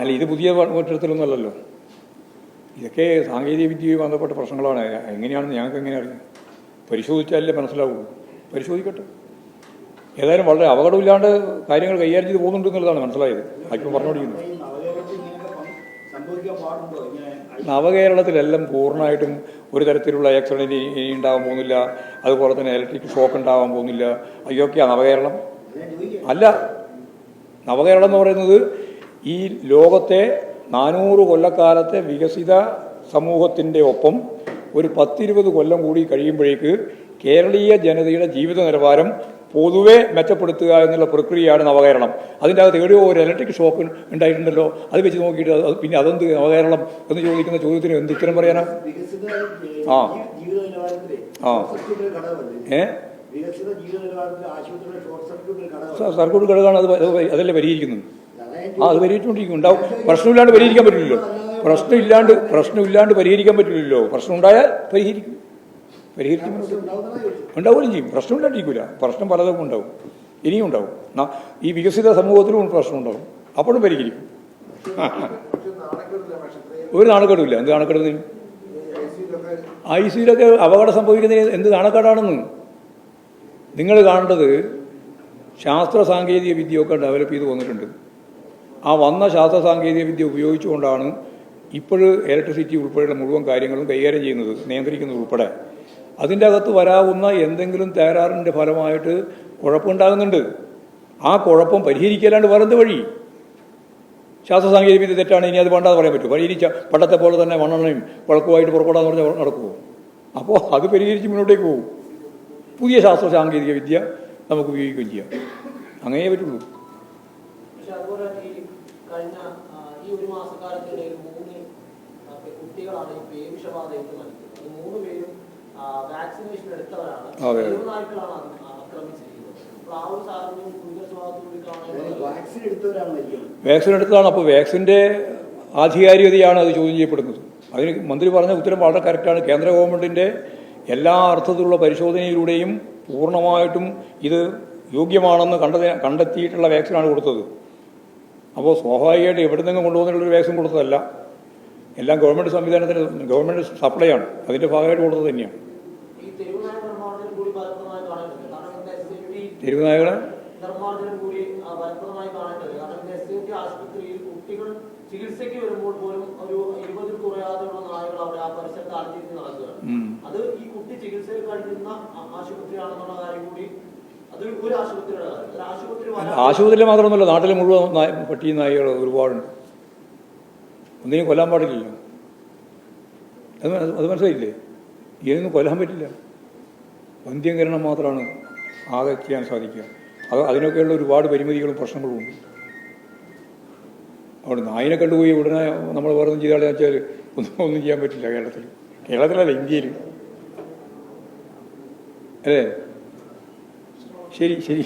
അല്ല ഇത് പുതിയ വീട്ടിടത്തിലൊന്നും അല്ലല്ലോ ഇതൊക്കെ സാങ്കേതിക വിദ്യയുമായി ബന്ധപ്പെട്ട പ്രശ്നങ്ങളാണ്. എങ്ങനെയാണെന്ന് ഞങ്ങൾക്ക് എങ്ങനെ അറിയാം? പരിശോധിച്ചാലേ മനസ്സിലാവുള്ളൂ പരിശോധിക്കട്ടെ. ഏതായാലും വളരെ അപകടമില്ലാണ്ട് കാര്യങ്ങൾ കൈകാര്യം ചെയ്ത് പോകുന്നുണ്ട് എന്നുള്ളതാണ് മനസ്സിലായത്. ആയിപ്പം പറഞ്ഞുകൊണ്ടിരിക്കുന്നത് നവകേരളത്തിലെല്ലാം പൂർണമായിട്ടും ഒരു തരത്തിലുള്ള ആക്സിഡന്റ് ഇനി ഉണ്ടാകാൻ പോകുന്നില്ല. അതുപോലെ തന്നെ ഇലക്ട്രിക് ഷോക്ക് ഉണ്ടാകാൻ പോകുന്നില്ല. അയ്യോക്കെയാ നവകേരളം. അല്ല നവകേരളം എന്ന് പറയുന്നത് ഈ ലോകത്തെ നാനൂറ് കൊല്ലക്കാലത്തെ വികസിത സമൂഹത്തിന്റെ ഒപ്പം ഒരു പത്തിരുപത് കൊല്ലം കൂടി കഴിയുമ്പോഴേക്ക് കേരളീയ ജനതയുടെ ജീവിത നിലവാരം പൊതുവെ മെച്ചപ്പെടുത്തുക എന്നുള്ള പ്രക്രിയയാണ് നവകേരളം. അതിന്റെ അകത്ത് എവിടെയോ ഒരു ഇലക്ട്രിക് ഷോക്ക് ഉണ്ടായിട്ടുണ്ടല്ലോ. അത് വെച്ച് നോക്കിയിട്ട് അത് പിന്നെ അതെന്ത് നവകേരളം എന്ന് ചോദിക്കുന്ന ചോദ്യത്തിന് എന്ത് ഉത്തരം പറയാനാ? ആ. ആ. ഏ? സർക്യൂട്ട് ഘടകമാണ് അത് അത് അതല്ലേ പരിഹരിക്കുന്നത്? ആ അത് പരിഹരിച്ചുകൊണ്ടിരിക്കും ഉണ്ടാവും. പ്രശ്നമില്ലാണ്ട് പരിഹരിക്കാൻ പറ്റില്ലല്ലോ. പ്രശ്നമില്ലാണ്ട് പ്രശ്നമില്ലാണ്ട് പരിഹരിക്കാൻ പറ്റില്ലല്ലോ. പ്രശ്നം ഉണ്ടായാൽ പരിഹരിക്കും. പരിഹരിക്കും. ഉണ്ടാവുകയും ചെയ്യും. പ്രശ്നം ഇല്ലാണ്ടിരിക്കില്ല പ്രശ്നം പലതും ഉണ്ടാവും. ഇനിയും ഉണ്ടാവും. ഈ വികസിത സമൂഹത്തിലും പ്രശ്നം ഉണ്ടാവും അപ്പോഴും പരിഹരിക്കും. ഒരു നാണക്കേടില്ല എന്ത് നാണക്കേടുന്നതിന് ഐ സിയിലൊക്കെ അപകടം സംഭവിക്കുന്നതിന് എന്ത് നാണക്കേടാണെന്ന്? നിങ്ങൾ കാണേണ്ടത് ശാസ്ത്ര സാങ്കേതിക വിദ്യയൊക്കെ ഡെവലപ്പ് ചെയ്ത് വന്നിട്ടുണ്ട്. ആ വന്ന ശാസ്ത്ര സാങ്കേതിക വിദ്യ ഉപയോഗിച്ചുകൊണ്ടാണ് ഇപ്പോൾ ഇലക്ട്രിസിറ്റി ഉൾപ്പെടെയുള്ള മുഴുവൻ കാര്യങ്ങളും കൈകാര്യം ചെയ്യുന്നത് നിയന്ത്രിക്കുന്നത് ഉൾപ്പെടെ. അതിന്റെ അകത്ത് വരാവുന്ന എന്തെങ്കിലും തകരാറിന്റെ ഫലമായിട്ട് കുഴപ്പമുണ്ടാകുന്നുണ്ട്. ആ കുഴപ്പം പരിഹരിക്കലാണ്ട് വേറെന്ത് വഴി? ശാസ്ത്ര സാങ്കേതിക വിദ്യ തെറ്റാണ് ഇനി അത് വേണ്ടാന്ന് പറയാൻ പറ്റും. പരിഹരിച്ച പണ്ടത്തെ പോലെ തന്നെ മണ്ണെണ്ണയും വിളക്കുമായിട്ട് പുറപ്പെടാന്ന് പറഞ്ഞാൽ നടക്കുമോ അപ്പോൾ അത് പരിഹരിച്ച് മുന്നോട്ടേക്ക് പോകും പുതിയ ശാസ്ത്ര സാങ്കേതിക വിദ്യ നമുക്ക് ഉപയോഗിക്കുകയും ചെയ്യാം. അങ്ങനെയേ പറ്റുള്ളൂ. കഴിഞ്ഞ ഈ ഒരു മാസക്കാലത്തിനിടയിൽ മൂന്ന് കുട്ടികളാണ് ഈ പേവിഷബാധ ഏറ്റ് മരിക്കുന്നത്. അത് മൂന്ന് പേരും വാക്സിനേഷൻ എടുത്തവരാണ്. അതെ. നായ്ക്കളാണ് അത് ആക്രമിച്ചിരിക്കുന്നത്. അപ്പോൾ ആ ഒരു സാഹചര്യം ഗുരുതര സ്വഭാവത്തോടുകൂടി അതായത് വാക്സിൻ എടുത്തവരാണ് വാക്സിൻ എടുത്തതാണ്. അപ്പോൾ വാക്സിന്റെ ആധികാരികതയാണ് അത് ചോദ്യം ചെയ്യപ്പെടുന്നത്. അതിന് മന്ത്രി പറഞ്ഞ ഉത്തരം വളരെ കറക്റ്റാണ് കേന്ദ്ര ഗവൺമെന്റിന്റെ എല്ലാ അർത്ഥത്തിലുള്ള പരിശോധനയിലൂടെയും പൂർണമായിട്ടും ഇത് യോഗ്യമാണെന്ന് കണ്ടത് കണ്ടെത്തിയിട്ടുള്ള വാക്സിനാണ് കൊടുത്തത്. അപ്പോൾ സ്വാഭാവികമായിട്ട് എവിടെ നിന്നും കൊണ്ടുവന്നിട്ടുള്ളൊരു വാക്സിൻ കൊടുത്തതല്ല. എല്ലാം ഗവൺമെന്റ് സംവിധാനത്തിന് ഗവൺമെന്റ് സപ്ലൈ ആണ്. അതിന്റെ ഭാഗമായിട്ട് കൊടുത്തത് തന്നെയാണ്. തെരുവുനായകളെ ചികിത്സയ്ക്ക് വരുമ്പോൾ പോലും ഒരു ഇരുപതിൽ കുറയാതെയുള്ള നായകൾ അവിടെ ആ പരിസരത്ത് അടഞ്ഞിരുന്ന് നടക്കുകയാണ് അത് ഈ കുട്ടി ചികിത്സയിൽ കഴിയുന്ന ആശുപത്രിയാണെന്നുള്ള കാര്യം കൂടി ആശുപത്രി മാത്രമൊന്നുമല്ല നാട്ടിൽ മുഴുവൻ പട്ടിയും പട്ടി നായകൾ ഒരുപാടുണ്ട്. ഒന്നിനും കൊല്ലാൻ പാടില്ലല്ലോ. അത് അത് മനസ്സിലായില്ലേ? ഇതിനൊന്നും കൊല്ലാൻ പറ്റില്ല. വന്ധ്യംകരണം മാത്രമാണ് ആകെ ചെയ്യാൻ സാധിക്കുക. അത് അതിനൊക്കെയുള്ള ഒരുപാട് പരിമിതികളും പ്രശ്നങ്ങളും ഉണ്ട്. അവിടെ നായിനെ കണ്ടുപോയി ഉടനെ നമ്മൾ വേറെ ഒന്നും ചെയ്താളെന്ന് വെച്ചാൽ ഒന്നും ഒന്നും ചെയ്യാൻ പറ്റില്ല കേരളത്തിൽ. കേരളത്തിലല്ല ഇന്ത്യയിൽ. അല്ലേ? ശരി ശരി.